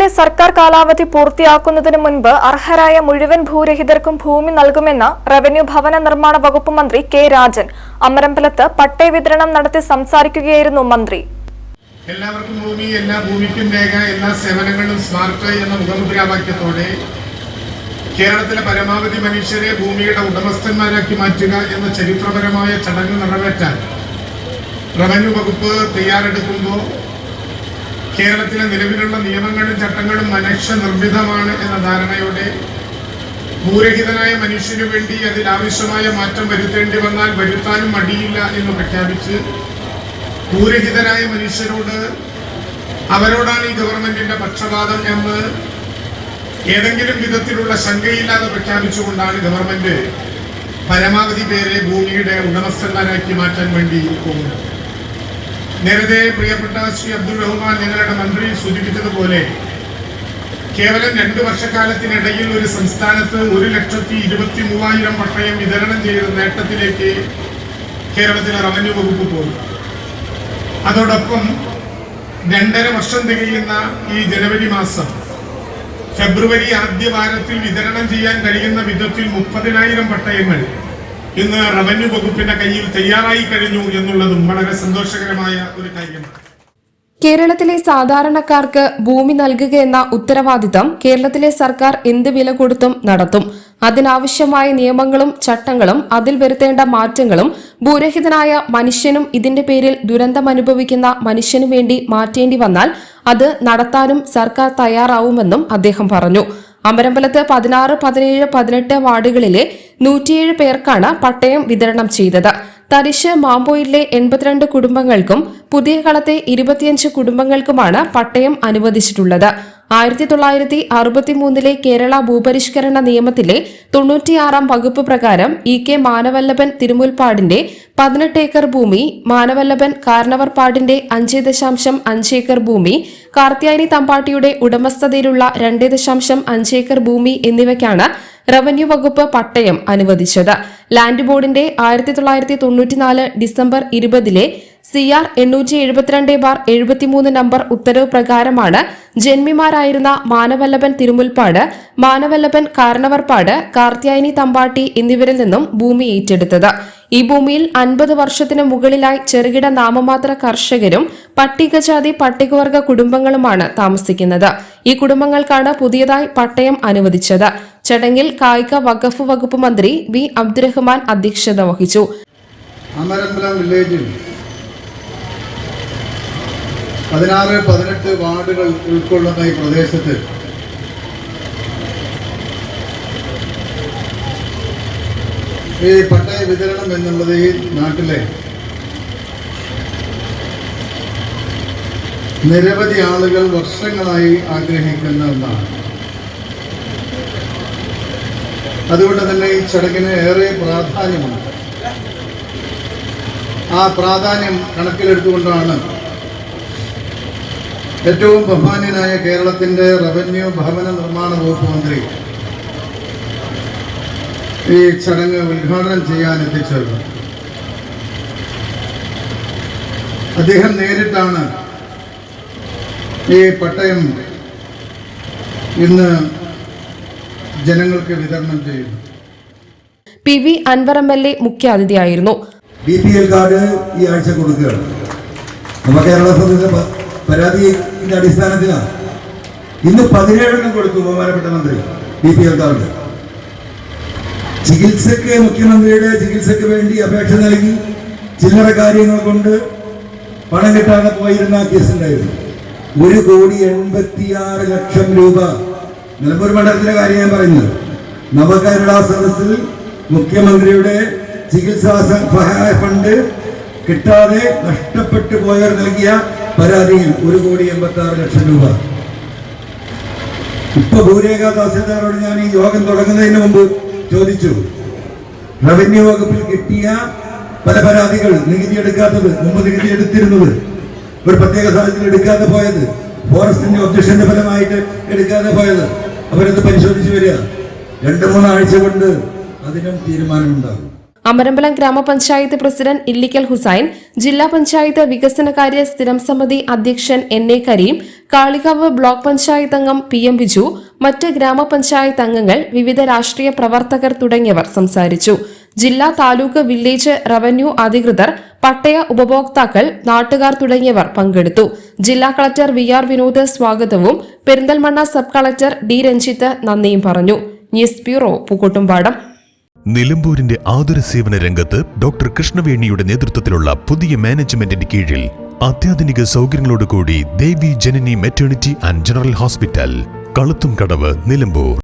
കേരളത്തിലെ സർക്കാർ കാലാവധി പൂർത്തിയാക്കുന്നതിന് മുൻപ് അർഹരായ മുഴുവൻ ഭൂരഹിതർക്കും ഭൂമി നൽകുമെന്ന് റവന്യൂ ഭവന നിർമ്മാണ വകുപ്പ് മന്ത്രി കെ രാജൻ. അമരമ്പലത്ത് പട്ടയ വിതരണം നടത്തി സംസാരിക്കുകയായിരുന്നു മന്ത്രി. എല്ലാവർക്കും ഭൂമി എല്ലാ ഭൂമിക്കും രേഖ എല്ലാ സേവനങ്ങളും സ്മാർട്ട് എന്ന മുഖമുദ്രാവാക്യത്തോടെ കേരളത്തിലെ പരമാവധി മനുഷ്യരെ ഭൂമിയുടെ ഉടമസ്ഥന്മാരാക്കി മാറ്റുക എന്ന ചരിത്രപരമായ ചടങ്ങ് നിറവേറ്റാൻ റവന്യൂ വകുപ്പ് തയ്യാറെടുക്കുമ്പോൾ കേരളത്തിലെ നിലവിലുള്ള നിയമങ്ങളും ചട്ടങ്ങളും മനുഷ്യനിർമ്മിതമാണ് എന്ന ധാരണയോടെ ഭൂരഹിതനായ മനുഷ്യനു വേണ്ടി അതിൽ ആവശ്യമായ മാറ്റം വരുത്തേണ്ടി വന്നാൽ വരുത്താനും മടിയില്ല എന്ന് പ്രഖ്യാപിച്ച് ഭൂരഹിതരായ മനുഷ്യരോട് അവരോടാണ് ഈ ഗവൺമെന്റിന്റെ പക്ഷപാതം എന്ന് ഏതെങ്കിലും വിധത്തിലുള്ള ശങ്കയില്ലാതെ പ്രഖ്യാപിച്ചുകൊണ്ടാണ് ഗവൺമെന്റ് പരമാവധി പേരെ ഭൂമിയുടെ ഉടമസ്ഥന്മാരാക്കി മാറ്റാൻ വേണ്ടി പോകുന്നത്. നേരത്തെ പ്രിയപ്പെട്ട ശ്രീ അബ്ദുൾ റഹ്മാൻ ഞങ്ങളുടെ മന്ത്രി സൂചിപ്പിച്ചതുപോലെ കേവലം രണ്ടു വർഷക്കാലത്തിനിടയിൽ ഒരു സംസ്ഥാനത്ത് ഒരു ലക്ഷത്തി ഇരുപത്തി മൂവായിരം പട്ടയം വിതരണം ചെയ്ത നേട്ടത്തിലേക്ക് കേരളത്തിലെ റവന്യൂ വകുപ്പ് പോയി. അതോടൊപ്പം രണ്ടര വർഷം തികയുന്ന ഈ ജനുവരി മാസം ഫെബ്രുവരി ആദ്യ വാരത്തിൽ വിതരണം ചെയ്യാൻ കഴിയുന്ന വിധത്തിൽ മുപ്പതിനായിരം പട്ടയങ്ങൾ ഇന്ന് റവന്യൂ വകുപ്പിന്റെ കയ്യിൽ തയ്യാറായി കഴിഞ്ഞു എന്നുള്ളതും വളരെ സന്തോഷകരമായ ഒരു കാര്യമാണ്. കേരളത്തിലെ സാധാരണക്കാർക്ക് ഭൂമി നൽകുക എന്ന ഉത്തരവാദിത്തം കേരളത്തിലെ സർക്കാർ എന്ത് വില കൊടുത്തും നടത്തും. അതിനാവശ്യമായ നിയമങ്ങളും ചട്ടങ്ങളും അതിൽ വരുത്തേണ്ട മാറ്റങ്ങളും ഭൂരഹിതനായ മനുഷ്യനും ഇതിന്റെ പേരിൽ ദുരന്തം അനുഭവിക്കുന്ന മനുഷ്യനു വേണ്ടി മാറ്റേണ്ടി വന്നാൽ അത് നടത്താനും സർക്കാർ തയ്യാറാവുമെന്നും അദ്ദേഹം പറഞ്ഞു. അമരമ്പലത്ത് പതിനാറ് പതിനേഴ് പതിനെട്ട് വാർഡുകളിലെ നൂറ്റിയേഴ് പേർക്കാണ് പട്ടയം വിതരണം ചെയ്തത്. തരിശ് മാമ്പോയിലെ എൺപത്തിരണ്ട് കുടുംബങ്ങൾക്കും പുതിയ കളത്തെ ഇരുപത്തിയഞ്ച് കുടുംബങ്ങൾക്കുമാണ് പട്ടയം അനുവദിച്ചിട്ടുള്ളത്. ആയിരത്തി തൊള്ളായിരത്തി അറുപത്തിമൂന്നിലെ കേരള ഭൂപരിഷ്കരണ നിയമത്തിലെ തൊണ്ണൂറ്റിയാറാം വകുപ്പ് പ്രകാരം ഇ കെ മാനവല്ലഭൻ തിരുമുൽപ്പാടിന്റെ പതിനെട്ട് ഏക്കർ ഭൂമി മാനവല്ലഭൻ കാരണവർപ്പാടിന്റെ അഞ്ച് ദശാംശം അഞ്ച് ഏക്കർ ഭൂമി കാർത്തിയാനി തമ്പാട്ടിയുടെ ഉടമസ്ഥതയിലുള്ള രണ്ട് ദശാംശം അഞ്ച് ഏക്കർ ഭൂമി എന്നിവയ്ക്കാണ് റവന്യൂ വകുപ്പ് പട്ടയം അനുവദിച്ചത്. ലാൻഡ് ബോർഡിന്റെ ആയിരത്തി തൊള്ളായിരത്തി തൊണ്ണൂറ്റിനാല് ഡിസംബർ ഇരുപതിലെ സി ആർ എണ്ണൂറ്റി എഴുപത്തിരണ്ട് ബാർ എഴുപത്തിമൂന്ന് നമ്പർ ഉത്തരവ് പ്രകാരമാണ് ജന്മിമാരായിരുന്ന മാനവല്ലഭൻ തിരുമുൽപ്പാട് മാനവല്ലഭൻ കാരണവർപ്പാട് കാർത്യായനി തമ്പാട്ടി എന്നിവരിൽ നിന്നും ഭൂമി ഏറ്റെടുത്തത്. ഈ ഭൂമിയിൽ അൻപത് വർഷത്തിന് മുകളിലായി ചെറുകിട നാമമാത്ര കർഷകരും പട്ടികജാതി പട്ടികവർഗ കുടുംബങ്ങളുമാണ് താമസിക്കുന്നത്. ഈ കുടുംബങ്ങൾക്കാണ് പുതിയതായി പട്ടയം അനുവദിച്ചത്. ചടങ്ങിൽ കായിക വഖഫ് വകുപ്പ് മന്ത്രി വി അബ്ദുറഹ്മാൻ അധ്യക്ഷത വഹിച്ചു. വില്ലേജിൽ പതിനാറ് പതിനെട്ട് വാർഡുകൾ ഉൾക്കൊള്ളുന്ന ഈ പ്രദേശത്ത് ഈ പട്ടയ വിതരണം എന്നുള്ളത് ഈ നാട്ടിലെ നിരവധി ആളുകൾ വർഷങ്ങളായി ആഗ്രഹിക്കുന്ന ഒന്നാണ്. അതുകൊണ്ട് തന്നെ ഈ ചടങ്ങിന് ഏറെ പ്രാധാന്യമുണ്ട്. ആ പ്രാധാന്യം കണക്കിലെടുത്തുകൊണ്ടാണ് ഏറ്റവും ബഹുമാന്യനായ കേരളത്തിന്റെ റവന്യൂ ഭവന നിർമ്മാണ വകുപ്പ് മന്ത്രി ഈ ചടങ്ങ് ഉദ്ഘാടനം ചെയ്യാൻ എത്തിച്ചേർന്നത് അദ്ദേഹം നേരിട്ടാണ് ഈ പട്ടയം ഇന്ന് ജനങ്ങൾക്ക് വിതരണം ചെയ്യുന്നു. P V Anwar M L A മുഖ്യാതിഥിയായിരുന്നു. B P L card ഈ ആഴ്ച കൊടുക്കുകയാണ്. നമ്മ കേരള പ- പരാതിയുടെ അടിസ്ഥാനത്തിലാണ്. ഇന്ന് പതിനേഴെണ്ണം കൊടുത്തു ബഹുമാനപ്പെട്ട മന്ത്രി ബി പി എൽ കാർഡ്. ചികിത്സക്ക് മുഖ്യമന്ത്രിയുടെ ചികിത്സക്ക് വേണ്ടി അപേക്ഷ നൽകി ചില്ലറ കാര്യങ്ങൾ കൊണ്ട് പണം കിട്ടാതെ പോയിരുന്ന കേസ് ഉണ്ടായിരുന്നു ഒരു കോടി എൺപത്തിയാറ് ലക്ഷം രൂപ നിലമ്പൂർ മണ്ഡലത്തിലെ കാര്യം ഞാൻ പറയുന്നത്. നവകേരള സദസ്സിൽ മുഖ്യമന്ത്രിയുടെ ചികിത്സാ സഹായ ഫണ്ട് കിട്ടാതെ നഷ്ടപ്പെട്ടു പോയവർ നൽകിയ പരാതിയിൽ ഒരു കോടി എൺപത്തി ആറ് ലക്ഷം രൂപ. ഇപ്പൊ ഭൂരേഖ തഹസിൽദാരോട് ഞാൻ ഈ യോഗം തുടങ്ങുന്നതിന് മുമ്പ് ചോദിച്ചു. റവന്യൂ വകുപ്പിൽ കിട്ടിയ പല പരാതികൾ നികുതി എടുക്കാത്തത് മുമ്പ് നികുതി എടുത്തിരുന്നത് ഒരു പ്രത്യേക സാഹചര്യം എടുക്കാതെ പോയത് ഫോറസ്റ്റിന്റെ ഒബ്ജക്ഷന്റെ ഫലമായിട്ട് എടുക്കാതെ പോയത്. അവരത് പരിശോധിച്ചു വരിക. രണ്ട് മൂന്നാഴ്ച കൊണ്ട് അതിനും തീരുമാനമുണ്ടാകും. അമരമ്പലം ഗ്രാമപഞ്ചായത്ത് പ്രസിഡന്റ് ഇല്ലിക്കൽ ഹുസൈൻ ജില്ലാ പഞ്ചായത്ത് വികസനകാര്യ സ്ഥിരം സമിതി അധ്യക്ഷൻ N A Kareem Kalikavu block panchayat അംഗം പി എം ബിജു മറ്റ് ഗ്രാമപഞ്ചായത്ത് അംഗങ്ങൾ വിവിധ രാഷ്ട്രീയ പ്രവർത്തകർ തുടങ്ങിയവർ സംസാരിച്ചു. ജില്ലാ താലൂക്ക് വില്ലേജ് റവന്യൂ അധികൃതർ പട്ടയ ഉപഭോക്താക്കൾ നാട്ടുകാർ തുടങ്ങിയവർ പങ്കെടുത്തു. ജില്ലാ കളക്ടർ വി ആർ വിനോദ് സ്വാഗതവും Perinthalmanna sub collector D Ranjith നന്ദിയും പറഞ്ഞു. News bureau Pookkottumpadam. നിലമ്പൂരിന്റെ ആതുര സേവന രംഗത്ത് ഡോക്ടർ കൃഷ്ണവേണിയുടെ നേതൃത്വത്തിലുള്ള പുതിയ മാനേജ്മെന്റിന്റെ കീഴിൽ അത്യാധുനിക സൗകര്യങ്ങളോടുകൂടി Devi Janani maternity and general hospital Kaluthum Kadavu Nilambur.